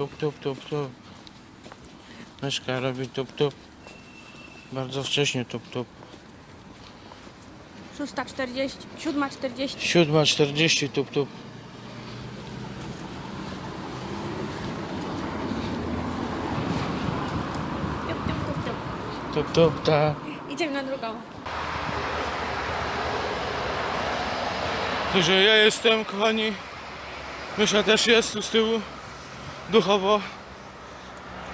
Tup, tup, tup, tup. Myszka robi tup, tup. Bardzo wcześnie tup, tup. 6.40, 7.40. 7.40 tup, tup. Tup, tup, tup, tup. Tup, tup, ta. Idziemy na drugą. Także ja jestem, kochani. Mysza też jest tu z tyłu. Duchowo.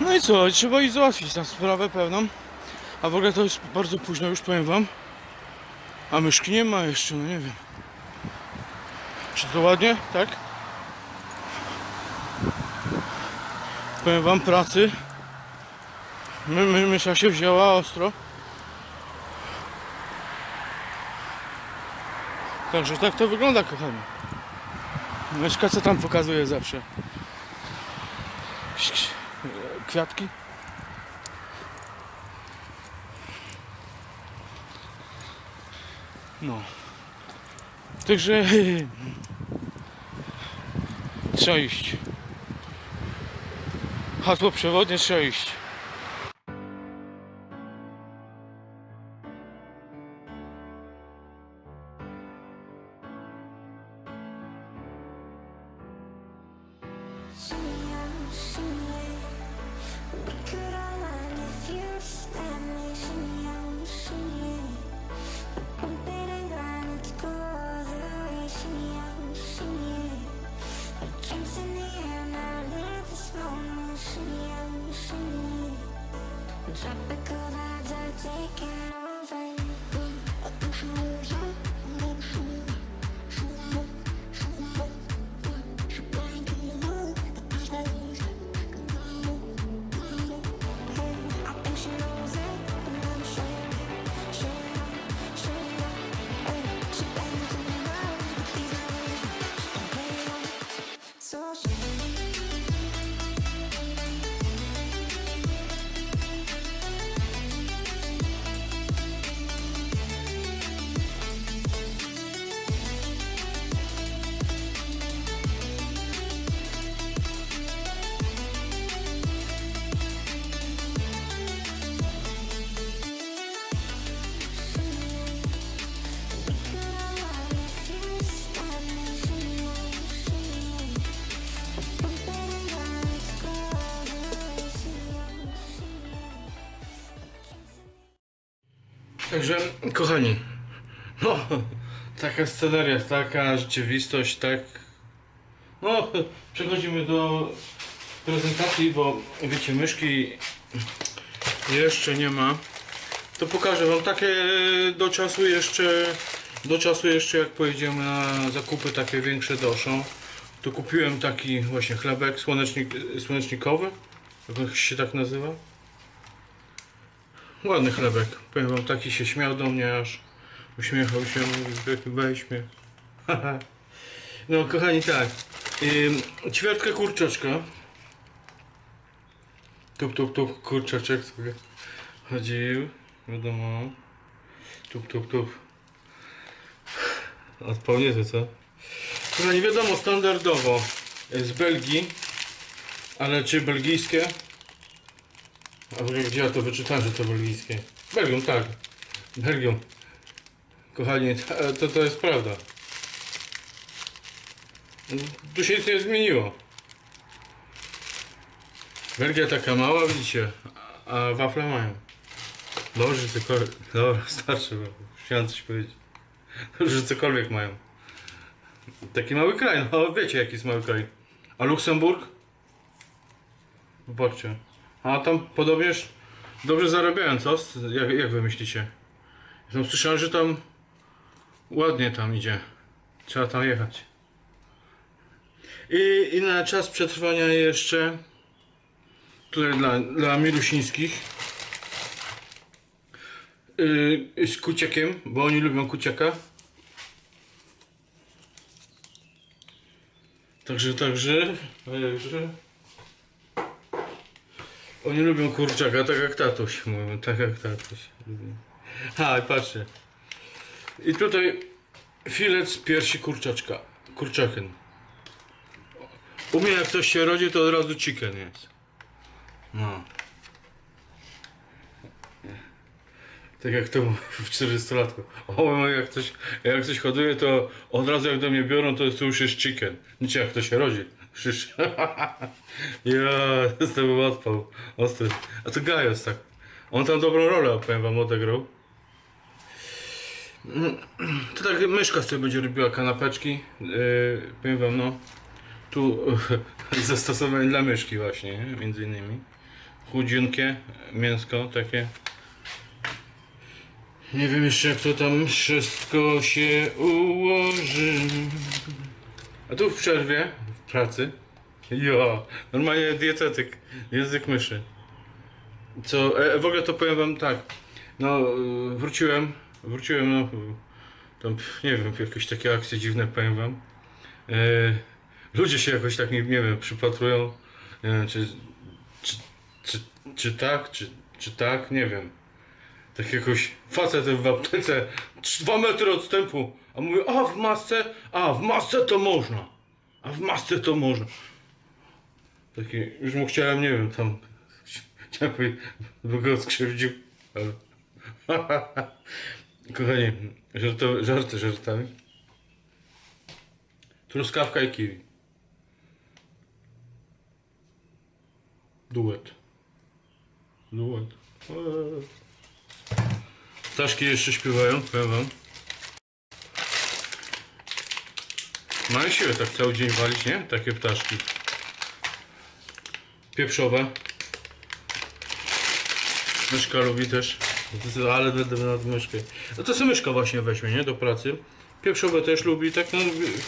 No i co, trzeba iść załatwić tam sprawę pewną. A w ogóle to jest bardzo późno, już powiem wam. A myszki nie ma jeszcze, no nie wiem. Czy to ładnie? Tak? Powiem wam pracy. My, my, mysza się wzięła ostro. Także tak to wygląda, kochani. Myszka co tam pokazuje zawsze? Kwiatki? No. Także trzeba iść. Hasło przewodnie trzeba iść. Tropical vibes are taking over. Także, kochani, no, taka sceneria, taka rzeczywistość, tak. No, przechodzimy do prezentacji, bo wiecie, myszki jeszcze nie ma. To pokażę wam takie do czasu jeszcze, do czasu jeszcze jak pojedziemy na zakupy takie większe doszą. To kupiłem taki właśnie chlebek słonecznik, słonecznikowy, jak się tak nazywa. Ładny chlebek. Powiem wam, taki się śmiał do mnie aż uśmiechał się, mówił, jaki weźmie. no kochani, tak. Ym, ćwiartka kurczaczka. Tup, tup, tup, kurczaczek sobie chodził. Wiadomo. Tup, tup, tup. Odpowiednie to co? Kochani, wiadomo, standardowo z Belgii, ale czy belgijskie? A w ogóle gdzie ja to wyczytałem, że to belgijskie? Belgią, tak. Belgią. Kochani, to, to, jest prawda. Tu się nic nie zmieniło. Belgia taka mała, widzicie, a wafle mają. Dobrze, cokolwiek. Dobra, starczy, chciałem coś powiedzieć. Dobrze, cokolwiek mają. Taki mały kraj, no wiecie jaki jest mały kraj. A Luksemburg? Zobaczcie. A tam podobnież dobrze zarabiają, co? Jak, jak wy myślicie? Tam słyszałem, że tam ładnie tam idzie. Trzeba tam jechać. I, i na czas przetrwania jeszcze tutaj dla, dla milusińskich yy, z kuciekiem, bo oni lubią kuciaka. Także, także, także. Oni lubią kurczaka, tak jak tatuś, mówią, tak jak tatuś. i patrzcie. I tutaj filet z piersi kurczaczka, kurczaken. U mnie jak ktoś się rodzi, to od razu chicken jest. No. Tak jak to w 400-latku. O, jak coś, jak coś hoduje, to od razu jak do mnie biorą, to, to już jest chicken. Wiecie jak to się rodzi. Przecież... ja, z odpał. Ostry. A to Gajos tak. On tam dobrą rolę, powiem wam, odegrał. To tak myszka sobie będzie robiła kanapeczki. Yy, powiem wam, no. Tu zastosowanie dla myszki właśnie, nie? między innymi. Chudziunkie mięsko takie. Nie wiem jeszcze jak to tam wszystko się ułoży. A tu w przerwie, pracy. Jo, normalnie dietetyk, język myszy. Co, e, w ogóle to powiem wam tak. No, e, wróciłem, wróciłem, no, tam, nie wiem, jakieś takie akcje dziwne, powiem wam. E, ludzie się jakoś tak, nie, nie wiem, przypatrują, nie wiem, czy, czy, czy, czy tak, czy, czy tak, nie wiem. Tak jakoś facet w aptece, 2 metry odstępu, a mówię, a w masce, a w masce to można, a w masce to można. Taki, już mu chciałem, nie wiem, tam, chciałem powiedzieć, by go skrzywdził, ale... Kochani, żarto, żarty żartami. Truskawka i kiwi. Duet. Duet. Eee. Ptaszki jeszcze śpiewają, powiem wam. Mają siłę tak cały dzień walić, nie? Takie ptaszki. Pieprzowe. Myszka lubi też. Ale będę nad myszkę. No to sobie myszka właśnie weźmie, nie? Do pracy. Pieprzowe też lubi, tak no,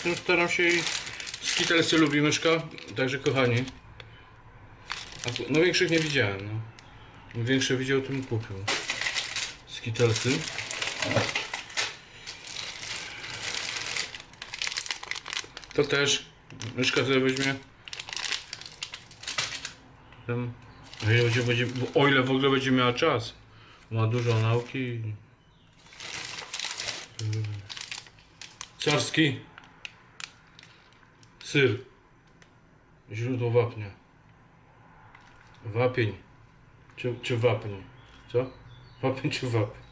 no, staram się i skitelsy lubi myszka, także kochani. No większych nie widziałem, no. Większe widział, to bym kupił. Skitelsy. To też myszka sobie weźmie. Tam, o ile będzie, o ile w ogóle będzie miała czas. Ma dużo nauki. Carski. Syr. Źródło wapnia. Wapień. Czy, czy wapń? Co? Wapień czy wapień?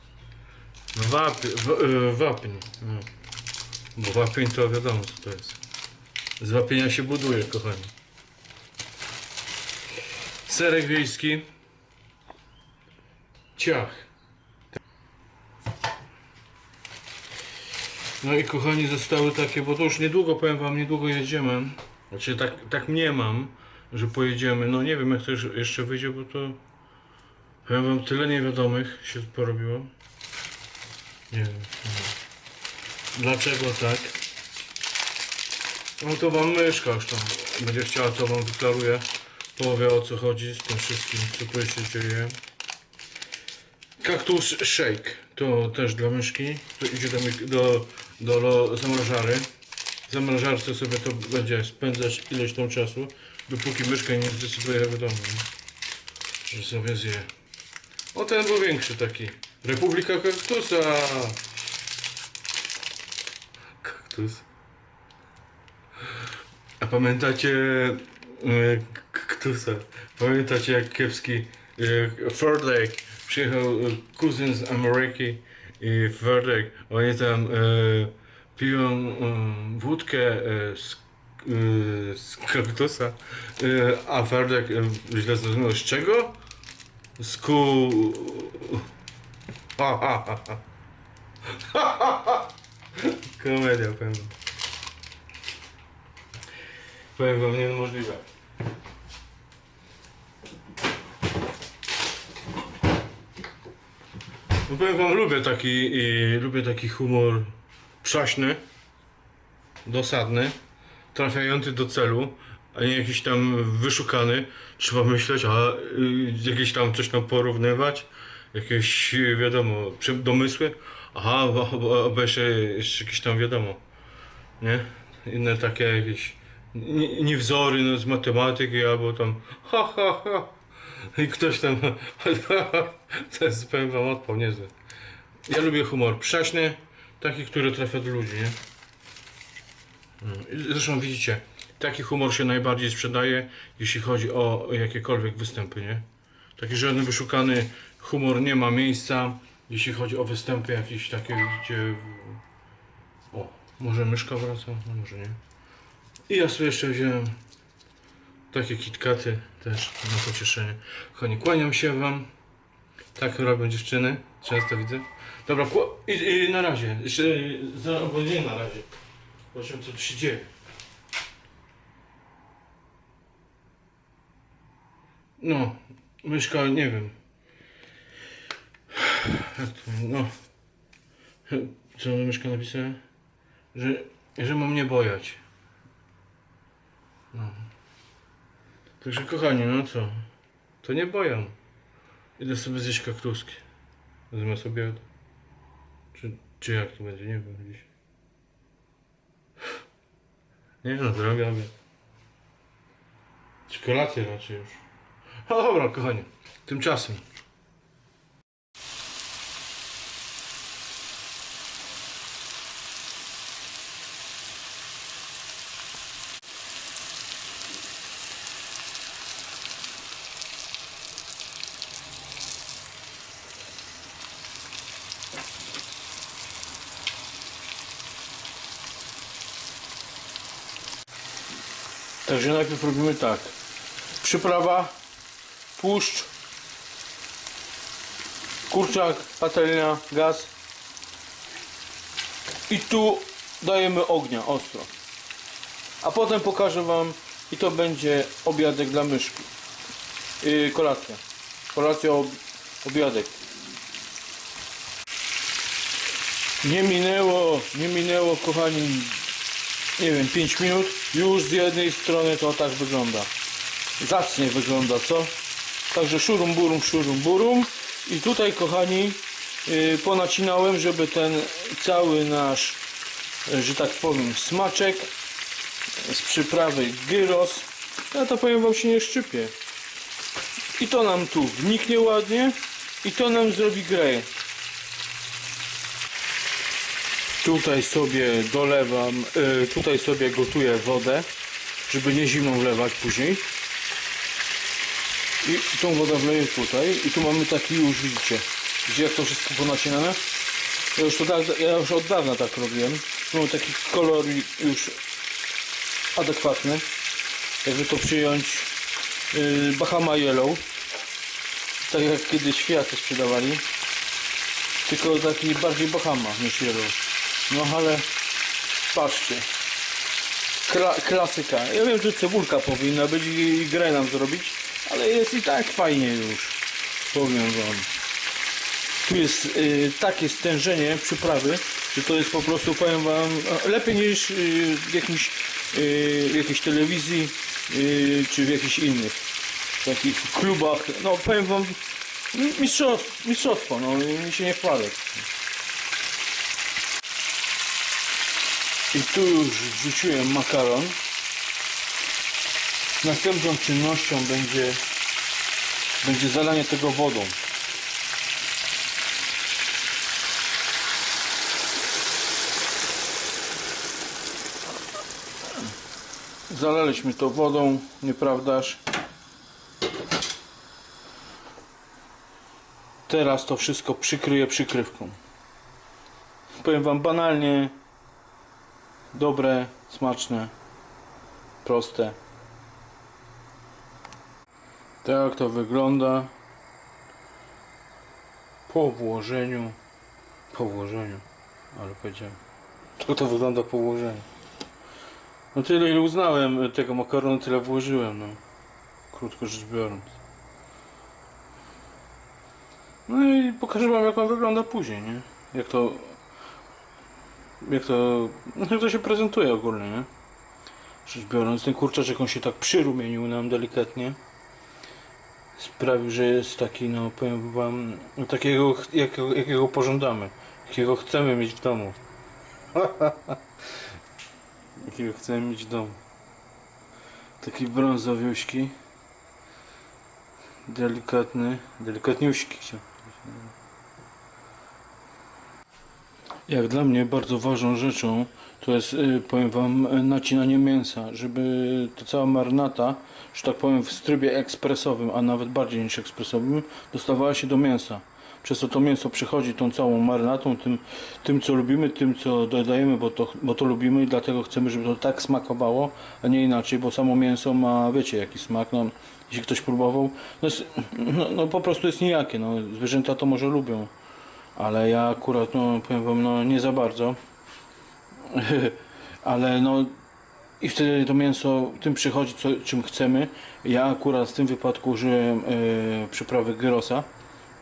No wapień, w, y. No. Bo wapień to wiadomo co to jest. Z wapienia się buduje, kochani. Serek wiejski. Ciach. No i kochani zostały takie, bo to już niedługo, powiem wam, niedługo jedziemy. Znaczy tak, tak nie mam, że pojedziemy. No nie wiem jak to jeszcze wyjdzie, bo to... Powiem wam, tyle niewiadomych się porobiło. Nie wiem. Dlaczego tak? No to wam myszka już tam będzie chciała, to wam wyklaruję. Powie o co chodzi z tym wszystkim, co tu się dzieje. Kaktus Shake. To też dla myszki. To idzie do, do, do zamrażary. W zamrażarce sobie to będzie spędzać ileś tam czasu, dopóki myszka nie zdecyduje wiadomo, że sobie zje. O ten był większy taki. Republika Kaktusa. Kaktus. A pamiętacie e, Kaktusa? Pamiętacie jak kiepski e, Ferdek przyjechał e, kuzyn z Ameryki i Ferdek, oni tam e, piją e, wódkę e, z, z kaktusa, a Ferdek e, źle zrozumiał, z czego? Z ku... Ha, ha, ha, ha. Komedia pewno. Powiem wam niemożliwe. No powiem wam, lubię taki, lubię taki humor przaśny, dosadny, trafiający do celu, a nie jakiś tam wyszukany. Trzeba myśleć, a y, jakieś tam coś tam porównywać, jakieś wiadomo, domysły. Aha, jeszcze, jeszcze jakieś tam wiadomo, nie? Inne takie jakieś nie, nie wzory no, z matematyki albo tam ha ha ha i ktoś tam to jest powiem wam odpał niezły. Ja lubię humor przaśny, taki, który trafia do ludzi, nie? Mm, Zresztą widzicie, taki humor się najbardziej sprzedaje, jeśli chodzi o jakiekolwiek występy, nie? Taki żaden wyszukany humor nie ma miejsca, jeśli chodzi o występy jakieś takie, gdzie... O, może myszka wraca? No może nie. I ja sobie jeszcze wziąłem takie kitkaty też na pocieszenie. Kochani, kłaniam się wam. Tak robią dziewczyny. Często widzę. Dobra, i, i na razie. Jeszcze, za, albo nie na razie. Zobaczymy co tu się dzieje. No, myszka, nie wiem. No. Co myszka napisała? Że, że mam nie bojać. No. Także kochani, no co? To nie boję. Idę sobie zjeść kaktuski. Zamiast obiadu. Czy, czy jak to będzie? Nie wiem dziś. Nie no, drogi obiad. Czy kolację raczej już. No dobra, kochani. Tymczasem. Także najpierw robimy tak. Przyprawa, tłuszcz, kurczak, patelnia, gaz. I tu dajemy ognia ostro. A potem pokażę wam i to będzie obiadek dla myszki. Yy, kolacja. Kolacja, ob obiadek. Nie minęło, nie minęło kochani nie wiem, 5 minut, już z jednej strony to tak wygląda. Zacnie wygląda, co? Także szurum burum, szurum burum. I tutaj, kochani, yy, ponacinałem, żeby ten cały nasz, yy, że tak powiem, smaczek z przyprawy gyros, ja to powiem wam się nie szczypie. I to nam tu wniknie ładnie i to nam zrobi grę. Tutaj sobie dolewam, y, tutaj sobie gotuję wodę, żeby nie zimną wlewać później. I tą wodę wleję tutaj. I tu mamy taki już, widzicie, gdzie jak to wszystko ponacinane. Ja już, to ja już od dawna tak robiłem. Mamy taki kolor już adekwatny. Jakby to przyjąć yy, Bahama Yellow. Tak jak kiedyś Fiaty sprzedawali. Tylko taki bardziej Bahama niż Yellow. No ale patrzcie. Kla klasyka. Ja wiem, że cebulka powinna być i, grę nam zrobić, ale jest i tak fajnie już. Powiem wam. Tu jest y, takie stężenie przyprawy, że to jest po prostu, powiem wam, lepiej niż y, w y, jakiejś telewizji y, czy w jakichś innych takich klubach. No powiem wam, mistrzostwo, mistrzostwo no mi się nie chwalę. I tu już wrzuciłem makaron. Następną czynnością będzie, będzie zalanie tego wodą. Zalaliśmy to wodą, nieprawdaż? Teraz to wszystko przykryję przykrywką. Powiem wam banalnie, dobre, smaczne, proste. Tak to wygląda po włożeniu. Po włożeniu, ale powiedziałem. Tak to wygląda po włożeniu. No tyle ile uznałem tego makaronu, tyle włożyłem, no. Krótko rzecz biorąc. No i pokażę wam jak on wygląda później, nie? Jak to jak to, no jak to się prezentuje ogólnie, nie? Rzecz biorąc, ten kurczaczek on się tak przyrumienił nam delikatnie. Sprawił, że jest taki, no powiem wam, no, takiego, jakiego, jakiego pożądamy. Jakiego chcemy mieć w domu. jakiego chcemy mieć w domu. Taki brązowiuśki. Delikatny, delikatniuśki. chciałem. Jak dla mnie bardzo ważną rzeczą to jest, y, powiem Wam, nacinanie mięsa, żeby ta cała marynata, że tak powiem, w trybie ekspresowym, a nawet bardziej niż ekspresowym, dostawała się do mięsa. Przez to to mięso przychodzi tą całą marynatą, tym, tym co lubimy, tym co dodajemy, bo to, bo to lubimy i dlatego chcemy, żeby to tak smakowało, a nie inaczej, bo samo mięso ma, wiecie jaki smak, no, jeśli ktoś próbował, no, jest, no, no po prostu jest nijakie, no, zwierzęta to może lubią, ale ja akurat, no powiem wam, no nie za bardzo, ale no i wtedy to mięso tym przychodzi, co, czym chcemy. Ja akurat w tym wypadku użyłem e, przyprawy gyrosa.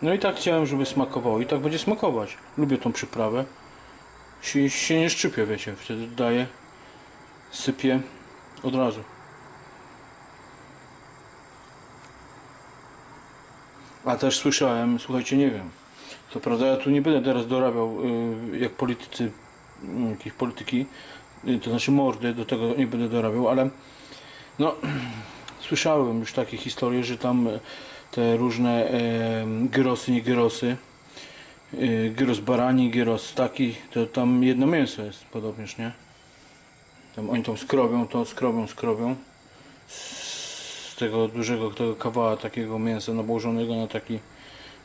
No i tak chciałem, żeby smakowało. I tak będzie smakować. Lubię tą przyprawę. Się, się nie szczypie, wiecie. Wtedy dodaję, sypię od razu. A też słyszałem, słuchajcie, nie wiem. Co prawda ja tu nie będę teraz dorabiał y, jak politycy, y, jakieś polityki, y, to znaczy mordy, do tego nie będę dorabiał, ale no słyszałem już takie historie, że tam te różne e, gyrosy, nie gyrosy, y, gyros barani, gyros taki, to tam jedno mięso jest podobnież, nie? Tam oni tam skrobią to, skrobią, skrobią z tego dużego tego kawała takiego mięsa nałożonego na taki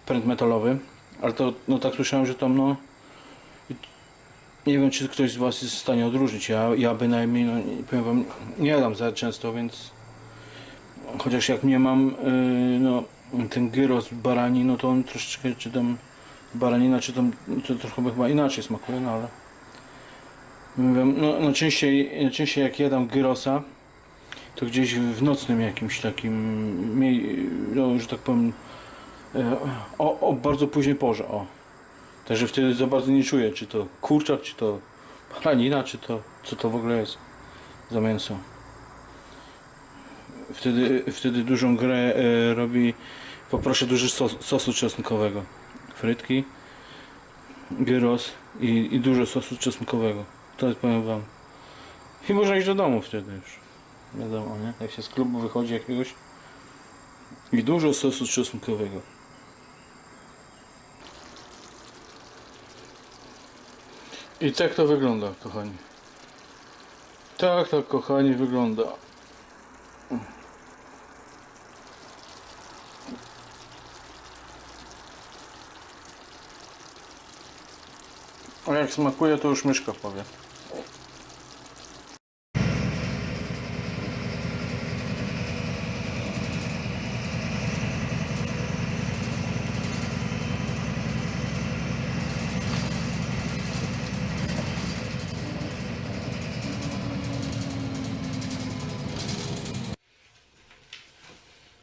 pręt metalowy. Ale to, no tak słyszałem, że tam no... Nie wiem, czy ktoś z Was jest w stanie odróżnić. Ja, ja bynajmniej, no, powiem Wam, nie jadam za często, więc... Chociaż jak nie mam, yy, no, ten gyros barani, no to on troszeczkę, czy tam baranina, czy tam, to trochę chyba inaczej smakuje, no ale... Mówię, no, no częściej, częściej jak jadam gyrosa, to gdzieś w nocnym jakimś takim, no, że tak powiem, o, o bardzo późnej porze, o. Także wtedy za bardzo nie czuję, czy to kurczak, czy to baranina, czy to, co to w ogóle jest za mięso. Wtedy, wtedy dużą grę e, robi, poproszę dużo sos, sosu czosnkowego. Frytki, gyros i, i dużo sosu czosnkowego. To jest, powiem wam. I można iść do domu wtedy już. Wiadomo, nie? Jak się z klubu wychodzi jakiegoś i dużo sosu czosnkowego. I tak to wygląda, kochani. Tak to, kochani, wygląda. A jak smakuje, to już myszka powie.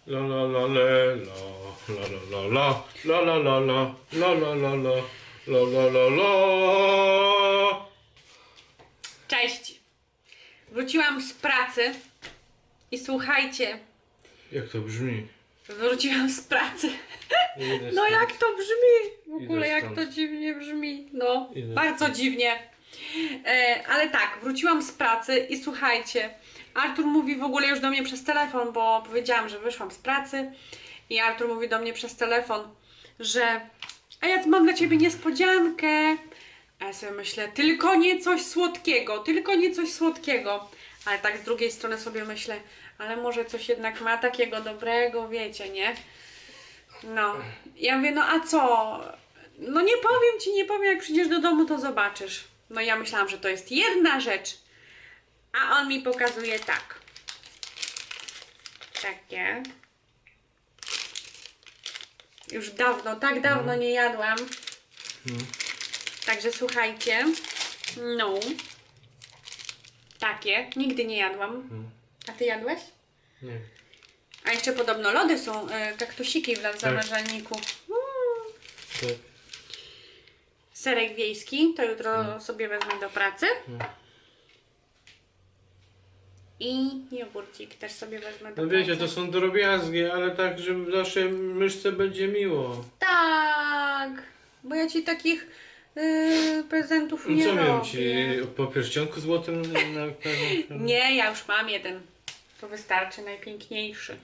La la la le, la la la la, la la la la, la la la la, la la la la. Cześć. Wróciłam z pracy i słuchajcie. Jak to brzmi? Wróciłam z pracy. No jak to brzmi? W ogóle jak to dziwnie brzmi. No, bardzo dziwnie. Ale tak, wróciłam z pracy i słuchajcie, Artur mówi w ogóle już do mnie przez telefon, bo powiedziałam, że wyszłam z pracy i Artur mówi do mnie przez telefon, że a ja mam dla ciebie niespodziankę. A ja sobie myślę, tylko nie coś słodkiego, tylko nie coś słodkiego. Ale tak z drugiej strony sobie myślę, ale może coś jednak ma takiego dobrego, wiecie, nie? No, ja mówię, no a co? No nie powiem ci, nie powiem, jak przyjdziesz do domu, to zobaczysz. No ja myślałam, że to jest jedna rzecz, a on mi pokazuje tak. Takie. Już dawno, tak dawno nie jadłam. Także słuchajcie. No. Takie. Nigdy nie jadłam. A ty jadłeś? Nie. A jeszcze podobno lody są, e, kaktusiki w zamrażalniku. Mm. Tak. Serek wiejski, to jutro sobie wezmę do pracy. I jogurcik też sobie wezmę do No wiecie, to są drobiazgi, ale tak, żeby naszej myszce będzie miło. Tak, bo ja ci takich yy, prezentów nie co robię. miałem ci po pierścionku złotym na pewno? Nie, ja już mam jeden. To wystarczy, najpiękniejszy.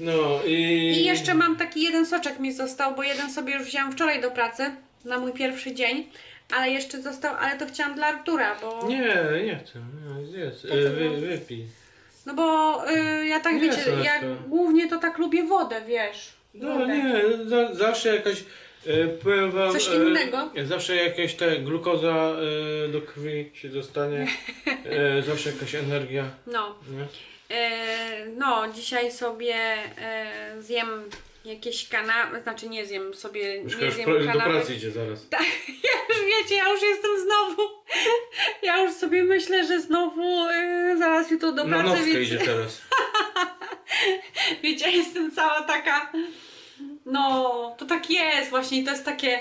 No i... I jeszcze mam taki jeden soczek mi został, bo jeden sobie już wziąłem wczoraj do pracy, na mój pierwszy dzień, Ale jeszcze został, ale to chciałam dla Artura, bo... Nie, nie chcę. Nie, Wy, wypij. No bo y, ja tak Nie, wiecie, ja głównie to tak lubię wodę, wiesz. No Wodę. nie, za, zawsze jakaś. E, powiem wam, Coś e, innego? zawsze jakaś ta glukoza e, do krwi się dostanie. E, zawsze jakaś energia. No. Nie? E, no, dzisiaj sobie e, zjem jakieś kanapy, znaczy nie zjem sobie, Już nie zjem pra- do pracy idzie zaraz. Tak, ja już wiecie, ja już jestem znowu, ja już sobie myślę, że znowu e, zaraz jutro do Na pracy, nockę więc idzie teraz. wiecie, jestem cała taka, no, to tak jest właśnie, to jest takie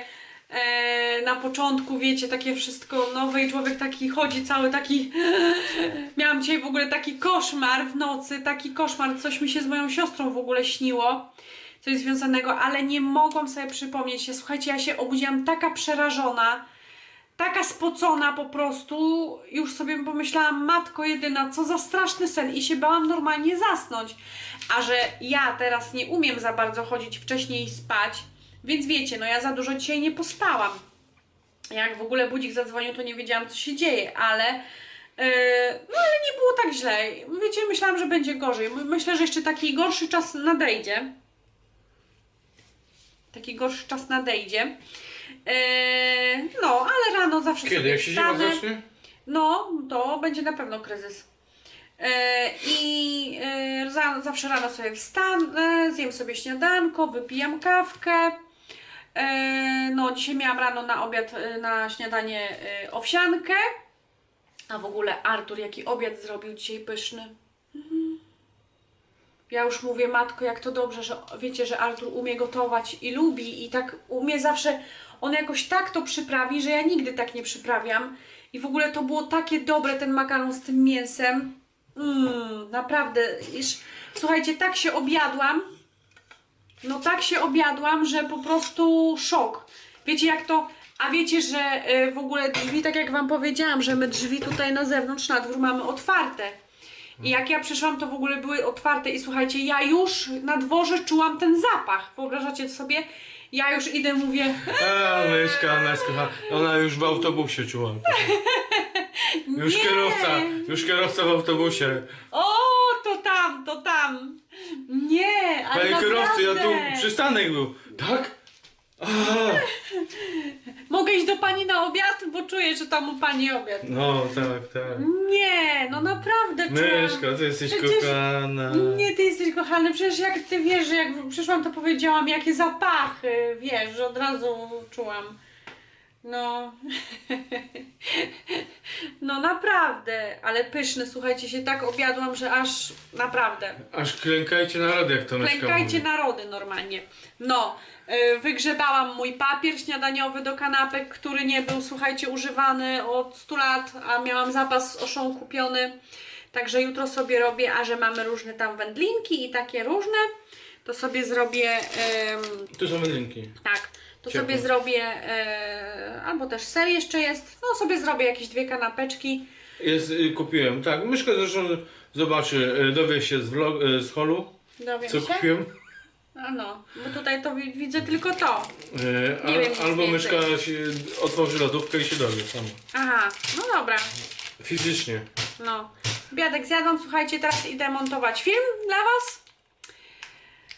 e, na początku, wiecie, takie wszystko nowe i człowiek taki chodzi cały taki, miałam dzisiaj w ogóle taki koszmar w nocy, taki koszmar, coś mi się z moją siostrą w ogóle śniło, coś związanego, ale nie mogłam sobie przypomnieć się, słuchajcie, ja się obudziłam taka przerażona, taka spocona po prostu, już sobie pomyślałam, matko jedyna, co za straszny sen i się bałam normalnie zasnąć. A że ja teraz nie umiem za bardzo chodzić wcześniej i spać, więc wiecie, no ja za dużo dzisiaj nie pospałam. Jak w ogóle budzik zadzwonił, to nie wiedziałam, co się dzieje, ale yy, no ale nie było tak źle. Wiecie, myślałam, że będzie gorzej. My- Myślę, że jeszcze taki gorszy czas nadejdzie. Taki gorszy czas nadejdzie. Yy, no, ale rano zawsze Kiedy? sobie Jak się zima wstanę. zacznie? No, to będzie na pewno kryzys. E, I e, za, zawsze rano sobie wstanę, zjem sobie śniadanko, wypijam kawkę. E, no, dzisiaj miałam rano na obiad, e, na śniadanie e, owsiankę. A w ogóle Artur, jaki obiad zrobił dzisiaj pyszny. Ja już mówię, matko, jak to dobrze, że wiecie, że Artur umie gotować i lubi i tak umie zawsze, on jakoś tak to przyprawi, że ja nigdy tak nie przyprawiam. I w ogóle to było takie dobre, ten makaron z tym mięsem. Mmm, naprawdę. Iż, słuchajcie, tak się objadłam. No tak się objadłam, że po prostu szok. Wiecie jak to... A wiecie, że y, w ogóle drzwi, tak jak wam powiedziałam, że my drzwi tutaj na zewnątrz, na dwór mamy otwarte. I jak ja przyszłam, to w ogóle były otwarte i słuchajcie, ja już na dworze czułam ten zapach. Wyobrażacie sobie? Ja już idę, mówię, A, myszka, ona jest. Ona już w autobusie czuła. Już Nie. kierowca, już kierowca w autobusie. O, to tam, to tam. Nie, ale Panie kierowcy, ja tu przystanek był. Tak? Mogę iść do pani na obiad, bo czuję, że tam u pani obiad. no tak, tak. Nie, no naprawdę czułam. Myszka, ty jesteś Przecież- kochana. Nie, ty jesteś kochany, przecież jak ty wiesz, że jak przyszłam, to powiedziałam, jakie zapachy, wiesz, że od razu czułam. No. No naprawdę, ale pyszne, słuchajcie, się tak objadłam, że aż naprawdę. Aż klękajcie na radę, jak to myszka Klękajcie mówi. narody normalnie. No, wygrzebałam mój papier śniadaniowy do kanapek, który nie był, słuchajcie, używany od 100 lat, a miałam zapas oszą kupiony. Także jutro sobie robię, a że mamy różne tam wędlinki i takie różne, to sobie zrobię, ym, Tu są wędlinki. tak, to Ciepłe. sobie zrobię, e, albo też ser jeszcze jest, no sobie zrobię jakieś dwie kanapeczki. Jest, y, kupiłem, tak. Myszka zresztą zobaczy, y, dowie się z, vlog, y, z holu, Dowiem co się? kupiłem. A no, bo tutaj to wi- widzę tylko to. Y, Nie wiem, nic albo więcej. myszka się otworzy lodówkę i się dowie sama. Aha, no dobra. Fizycznie. No. Biadek zjadłam, słuchajcie, teraz idę montować film dla Was.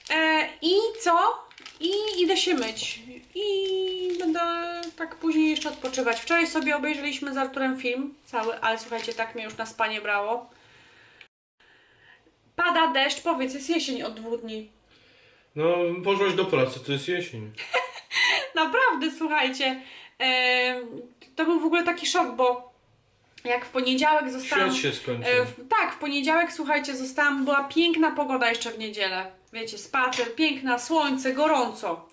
E, I co? I idę się myć. I będę tak później jeszcze odpoczywać. Wczoraj sobie obejrzeliśmy z Arturem film cały, ale słuchajcie, tak mnie już na spanie brało. Pada deszcz, powiedz, jest jesień od dwóch dni. No, poszłaś do pracy, to jest jesień. Naprawdę, słuchajcie. E, to był w ogóle taki szok, bo jak w poniedziałek zostałam... Świat się skończył. E, w, tak, w poniedziałek, słuchajcie, zostałam, była piękna pogoda jeszcze w niedzielę. Wiecie, spacer, piękna, słońce, gorąco.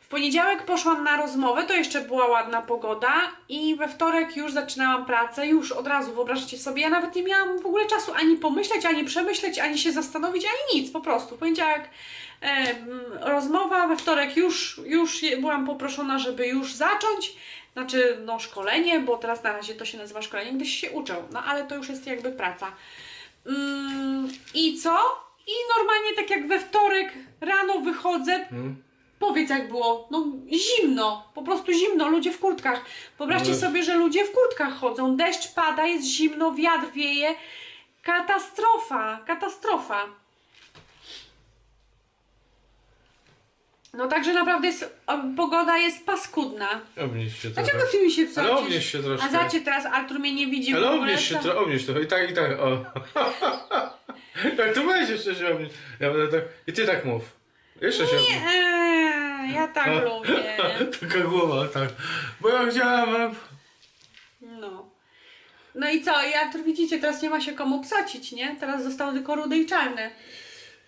W poniedziałek poszłam na rozmowę, to jeszcze była ładna pogoda i we wtorek już zaczynałam pracę, już od razu, wyobraźcie sobie, ja nawet nie miałam w ogóle czasu ani pomyśleć, ani przemyśleć, ani się zastanowić, ani nic, po prostu. W poniedziałek rozmowa, we wtorek już, już byłam poproszona, żeby już zacząć, znaczy no szkolenie, bo teraz na razie to się nazywa szkolenie, gdyś się uczą, no ale to już jest jakby praca. Mm, I co? I normalnie tak jak we wtorek rano wychodzę, Hmm? Powiedz jak było. No zimno, po prostu zimno, ludzie w kurtkach. Wyobraźcie No. sobie, że ludzie w kurtkach chodzą, deszcz pada, jest zimno, wiatr wieje. Katastrofa, katastrofa. No także naprawdę jest, o, pogoda jest paskudna. Obnieś się Dlaczego trochę. ty mi się Ale obnieś się troszkę. A zacie teraz Artur mnie nie widzi w Ale ogóle. obnieś się co? trochę, obnieś trochę. I tak, i tak, o. tak, tu weź jeszcze się obnieś. Ja będę tak, i ty tak mów. Jeszcze się obnieś. Eee, ja tak lubię. Taka głowa, tak. Bo ja chciałem... No. No i co? I Artur widzicie, teraz nie ma się komu psacić, nie? Teraz został tylko rudy i czarny.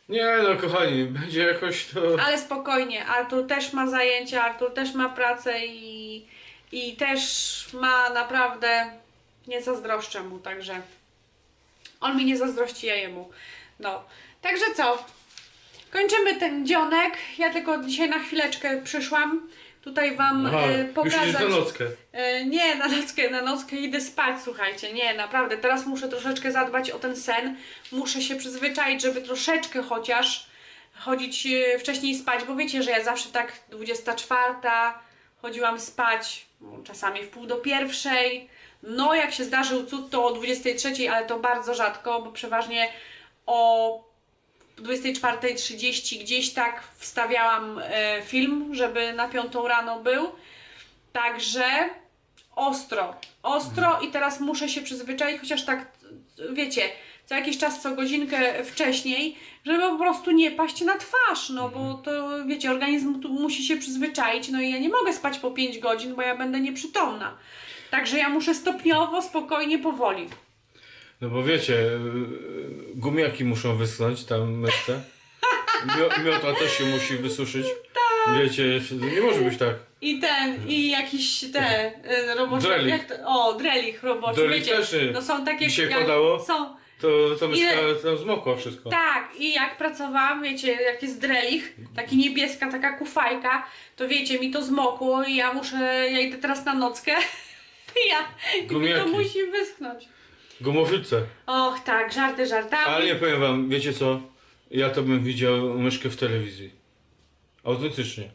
Nie no, kochani, będzie jakoś to... Ale spokojnie, Artur też ma zajęcia, Artur też ma pracę i, i też ma naprawdę, nie zazdroszczę mu, także on mi nie zazdrości, ja jemu. No, także co, kończymy ten dzionek, ja tylko dzisiaj na chwileczkę przyszłam tutaj Wam Aha, e, już pokazać. idziesz na nockę. E, nie, na nockę, na nockę idę spać, słuchajcie, nie, naprawdę, teraz muszę troszeczkę zadbać o ten sen, muszę się przyzwyczaić, żeby troszeczkę chociaż chodzić e, wcześniej spać, bo wiecie, że ja zawsze tak 24 chodziłam spać, no, czasami w pół do pierwszej, no jak się zdarzył cud, to o 23, ale to bardzo rzadko, bo przeważnie o 24.30 gdzieś tak wstawiałam e, film, żeby na piątą rano był. Także ostro, ostro i teraz muszę się przyzwyczaić, chociaż tak, wiecie, co jakiś czas, co godzinkę wcześniej, żeby po prostu nie paść na twarz, no bo to, wiecie, organizm tu musi się przyzwyczaić, no i ja nie mogę spać po 5 godzin, bo ja będę nieprzytomna. Także ja muszę stopniowo, spokojnie, powoli. No bo wiecie, yy, gumiaki muszą wyschnąć tam myszce. Mio- Miotła też się musi wysuszyć. Tak. Wiecie, nie może być tak. I ten, i jakiś te y, robocze. Drelich. Jak to, o, drelich roboczy. Drelich Wiecie, też, y, to są takie. dzisiaj jak, padało? Są. To, to myszka Ile- tam zmokła wszystko. Tak, i jak pracowałam, wiecie, jak jest drelich, taki niebieska, taka kufajka, to wiecie, mi to zmokło i ja muszę, ja idę teraz na nockę. I ja, i mi to Gumiaki. musi wyschnąć. Gumowice. Och tak, żarty żartami. Ale nie powiem wam, wiecie co? Ja to bym widział myszkę w telewizji. Autentycznie.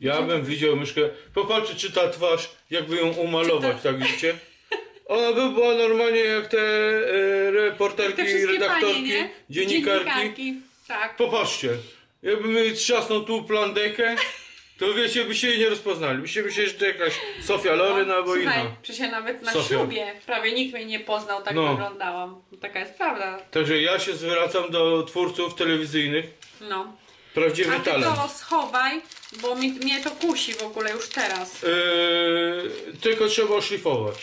Ja bym widział myszkę. Popatrzcie, czy ta twarz, jakby ją umalować, tak widzicie? Ona by była normalnie jak te e, reporterki, Te wszystkie redaktorki, panie, nie? dziennikarki. Tak. Popatrzcie, jakby mi trzasnął tu plandekę, to wiecie, by się jej nie rozpoznali. Byście myśleli, że to jakaś Sofia Loren albo Słuchaj, inna. przecież ja nawet na Sofia. ślubie prawie nikt mnie nie poznał, tak No. wyglądałam. Taka jest prawda. Także ja się zwracam do twórców telewizyjnych. No. Prawdziwy A ty talent. to schowaj, bo mi, mnie to kusi w ogóle już teraz. Yy, tylko trzeba oszlifować.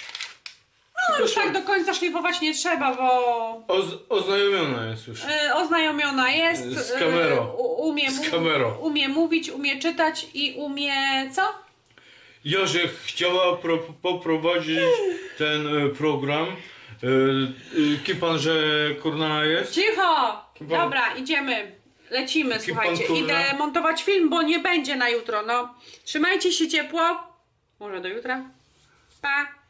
No już tak do końca szlifować nie trzeba, bo Oz, oznajomiona jest już. y, oznajomiona jest. Z kamerą. y, u- umie, Z kamerą. umie mówić, umie czytać i umie co? Ja, że chciała pro, poprowadzić ten e, program. E, e, Kipan, że kurna jest. Cicho! Chyba- Dobra, idziemy. Lecimy, słuchajcie. pan kurna. Idę montować film, bo nie będzie na jutro. No. Trzymajcie się ciepło. Może do jutra. Pa!